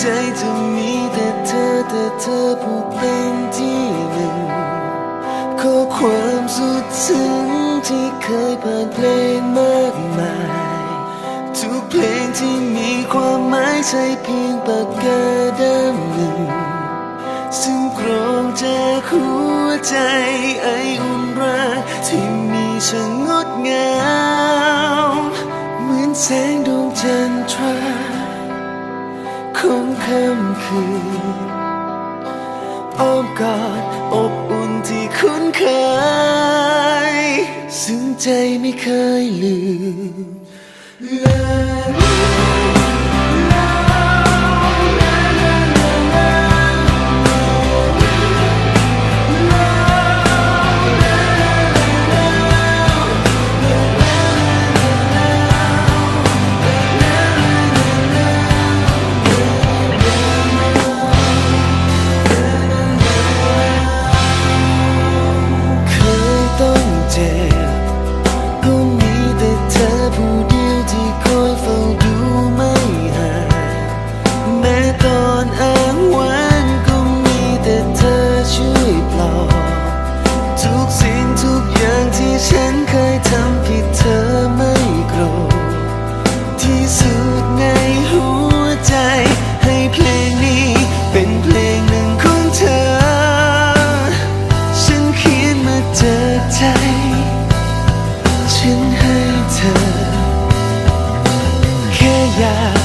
ใจจะมีแต่เธอแต่เธอผู้เป็นที่หนึ่งขอความสุดซึ้งที่เคยผ่านเพลงมากมาย ทุกเพลงที่มีความหมายใช่เพียงปากกาดำหนึ่ง ซึ่งกรองจากหัวใจไออุ่นรักที่มีช่างงดงามเหมือนแสง ของค่ำคืนอ้อมกอดอบอุ่นที่คุ้นเคย ซึ่งใจไม่เคยลืมลย yeah.